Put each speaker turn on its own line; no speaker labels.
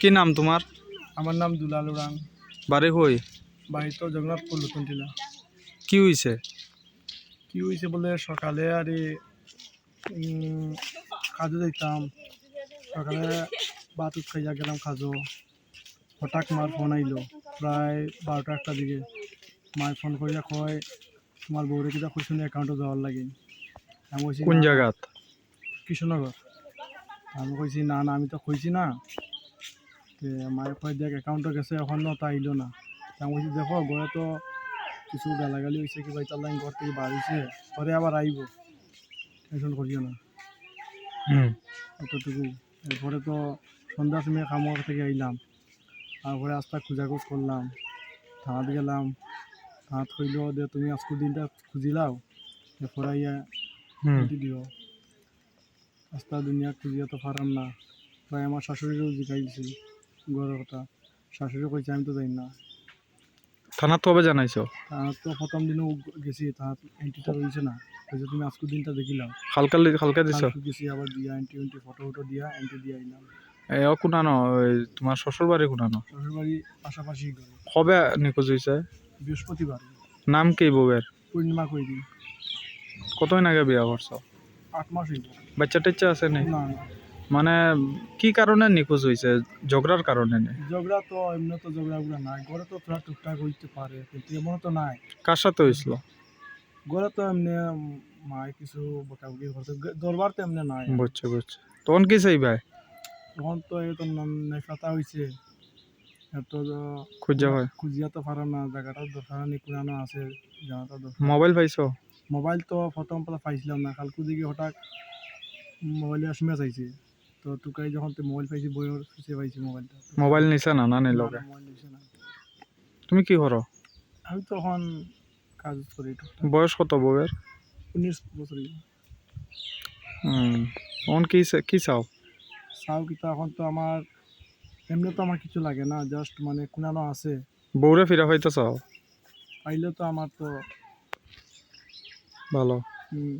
কি নাম তোমার?
আমার নাম দুলাল উড়ান
বাড়ি হই
বাড়ি তো জগন্নাথপুর নতুন টিলা
কি হয়েছে
কি হয়েছে বলে সকালে আর কাজে যাইতাম। সকালে ভাত খাইয়া গেলাম কাজও হঠাৎ মার ফোন আইলো প্রায় বারোটা একটা দিকে। মায়ের ফোন করিয়া কয় তোমার বউরে কইছো নি অ্যাকাউন্টে যাওয়ার লাগে? আমি কইছি
কোন
না,
জায়গাত?
কৃষ্ণনগর। আমি কইছি না না আমি তো কইছি না। মায়ের কয় দেখ অ্যাকাউন্টে গেছে এখন তো আইলো না। তা আমি দেখো ঘরে তো কিছু গালাগালি হয়েছে কি ভাই তার ঘর থেকে বাড়িছে পরে আবার আইব টেনশন করিও না।
হুম
অতটুকু এরপরে তো সন্ধ্যার সময় খামর থেকে আইলাম তারপরে আস্তে খোঁজাখুঁজ করলাম থানাত গেলাম থানাত কইল যে তুমি আজকের দিনটা খুঁজিলাও এরপরে ছুটি দিও। রাস্তা দুনিয়া খুঁজিয়া তো পারাম না। প্রায় আমার শাশুড়িরও জিগাই দিছিল। ঘরের কথা। শাশুড়ি কইছে আমি তো যাই না।
থানা তো হবে জানাইছো?
তার তো প্রথম দিনও গেছি তার এন্ট্রিটা রয়েছে না। কইছে তুমি আজকের দিনটা দেখিলাম
হালকা হালকা দিছো?
গেছি আবার দিয়া এন্ট্রি এন্ট্রি ফটো ফটো দিয়া এন্ট্রি দিয়ে আইলাম
এ কোনানো? তোমার শ্বশুর বাড়ি কোনানো?
শ্বশুর বাড়ি পাশাপাশি
কবে নিখোঁজ হয়েছে
বৃহস্পতিবার।
নাম কি বউয়ের?
পূর্ণিমা কই দিন
কতদিন আগে বিয়া করছ?
আট মাস হইব
বাচ্চা টাচ্চা আছে না। মানে কি কারণে নিখোঁজ হয়েছে? ঝগড়ার কারণে নি?
ঝগড়া তো এমনি তো ঝগড়া গুলা নাই। ঘরে তো তোরা টুকটাক হইতে পারে কিন্তু এমন তো নাই।
কার সাথে হয়েছিল?
ঘরে তো এমনি মায় কিছু বকাবকি করতে দরবার তো এমনি নাই।
বুঝছে বুঝছে। তখন কি চাই ভাই?
তখন তো এই তো নেফাতা হয়েছে এত
খুঁজা হয়
খুঁজিয়া তো পারে না জায়গাটা দরকার নেই পুরানো আছে জায়গাটা দরকার
মোবাইল পাইছো?
মোবাইল তো প্রথম পালা পাইছিলাম না কালকে দিকে হঠাৎ মোবাইলে আসমিয়া চাইছে তো টুকাই যখন তুই মোবাইল পাইছি বইয়ের খুঁজে পাইছি মোবাইলটা
মোবাইল নিছে না না
না,
নিলকে
মোবাইল নিছে না।
তুমি কি করো?
আমি তখন কাজ করি।
বয়স কত বউয়ের?
উনিশ বছরই
হুম তখন কি কি চাও?
চাও কিন্তু এখন তো আমার এমনি তো আমার কিছু লাগে না জাস্ট মানে কোনানো আছে।
বউরে ফিরা হইতে চাও?
পাইলে তো আমার তো
ভালো।
হুম,